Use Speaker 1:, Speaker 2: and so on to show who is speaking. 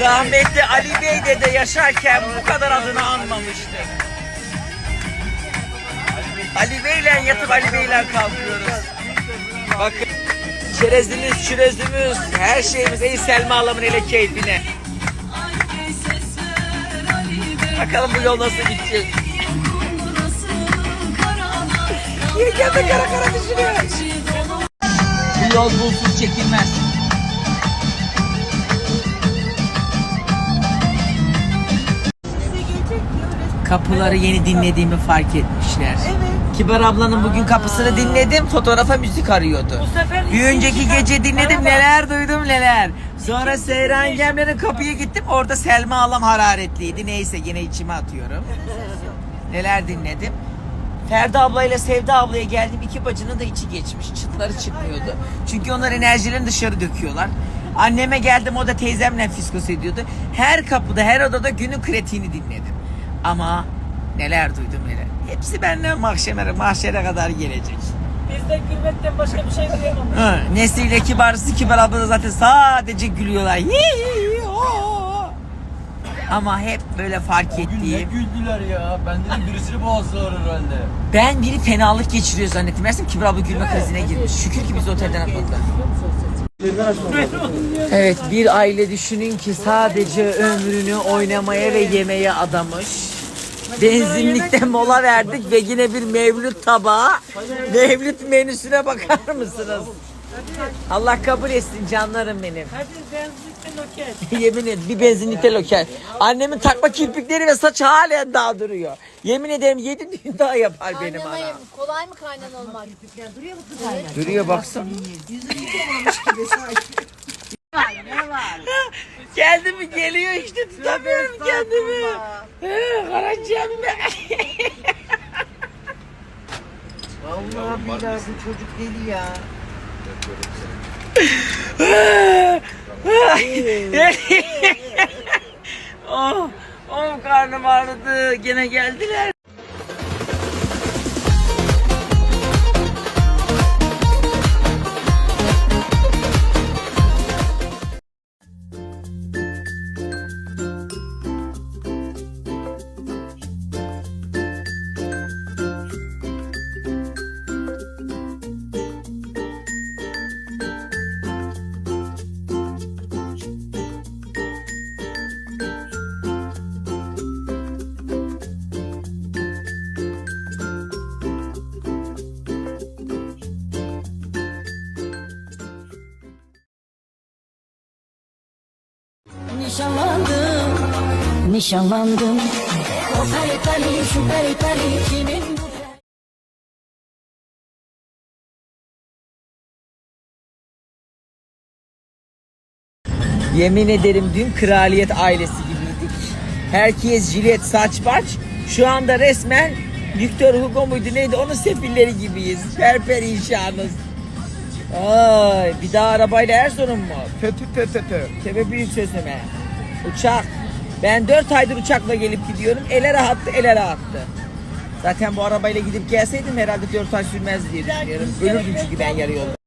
Speaker 1: Rahmetli Ali Bey de de yaşarken bu kadar adını anmamıştı. Ali Bey'le yatıp Ali Bey'le kalkıyoruz. Bakın çerezimiz, çürezimiz, her şeyimiz ey Selma Alam'ın ele keyfine. Bakalım bu yol nasıl gidecek. Yengem de kara kara düşünüyor. Bu yol bulsuz çekilmez. Kapıları yeni dinlediğimi fark etmişler.
Speaker 2: Evet.
Speaker 1: Kibar ablanın bugün kapısını dinledim. Fotoğrafa müzik arıyordu.
Speaker 2: Bu sefer
Speaker 1: Bir önceki gece dinledim
Speaker 2: Bana bak.
Speaker 1: neler duydum neler. Sonra Seyran Gemler'in kapıya gittim. Orada Selma Alam hararetliydi. Neyse yine içime atıyorum. Neler dinledim. Ferdi ablayla Sevda ablaya geldim. İki bacının da içi geçmiş. Çıtları çıkmıyordu. Çünkü onlar enerjilerini dışarı döküyorlar. Anneme geldim o da teyzemle fiskos ediyordu. Her kapıda her odada günün kritiğini dinledim. Ama neler duydum neler. Hepsi benden mahşere, mahşere kadar gelecek.
Speaker 2: Bizde gülmekten başka bir şey duyamamış.
Speaker 1: Hı, Nesliyle kibarısı kibar abla da zaten sadece gülüyorlar. Hi, hi, ho, ho. Ama hep böyle fark
Speaker 3: Bugün ne
Speaker 1: ettiğim.
Speaker 3: güldüler ya. Ben dedim birisini boğazlar herhalde.
Speaker 1: Ben biri fenalık geçiriyor zannettim. Meğersem Kibar abla gülme krizine girmiş. Şükür ki bizi otelden atmadılar. Evet bir aile düşünün ki sadece ömrünü oynamaya ve yemeye adamış. Benzinlikte mola verdik ve yine bir mevlüt tabağı. Mevlüt menüsüne bakar mısınız? Allah kabul etsin canlarım benim. Yemin et bir benzinlikte lokel. Annemin takma kirpikleri ve saçı halen daha duruyor. Yemin ederim yedi düğün daha yapar benim
Speaker 4: Annem
Speaker 1: anam.
Speaker 4: kolay mı kaynan olmak? Duruyor mu kız
Speaker 1: Duruyor baksana. Geldi mi geliyor işte tutamıyorum kendimi. He, Karacığım be.
Speaker 5: Vallahi billahi bu çocuk deli ya.
Speaker 1: oh, oh karnım ağrıdı. Gene geldiler.
Speaker 6: Nişanlandım, nişanlandım. O peri peri, şu peri peri, kimin bu?
Speaker 1: Yemin ederim dün kraliyet ailesi gibiydik. Herkes jilet saç baş. Şu anda resmen Victor Hugo muydu neydi onun sefilleri gibiyiz. Perper inşanız. Ay bir daha arabayla Erzurum mu? Pö pö pö pö pö. Tebe büyük sözüme. Uçak. Ben 4 aydır uçakla gelip gidiyorum. Ele rahattı, ele rahattı. Zaten bu arabayla gidip gelseydim herhalde 4 ay sürmez diye düşünüyorum. Ölürdüm çünkü ben yarı yolda.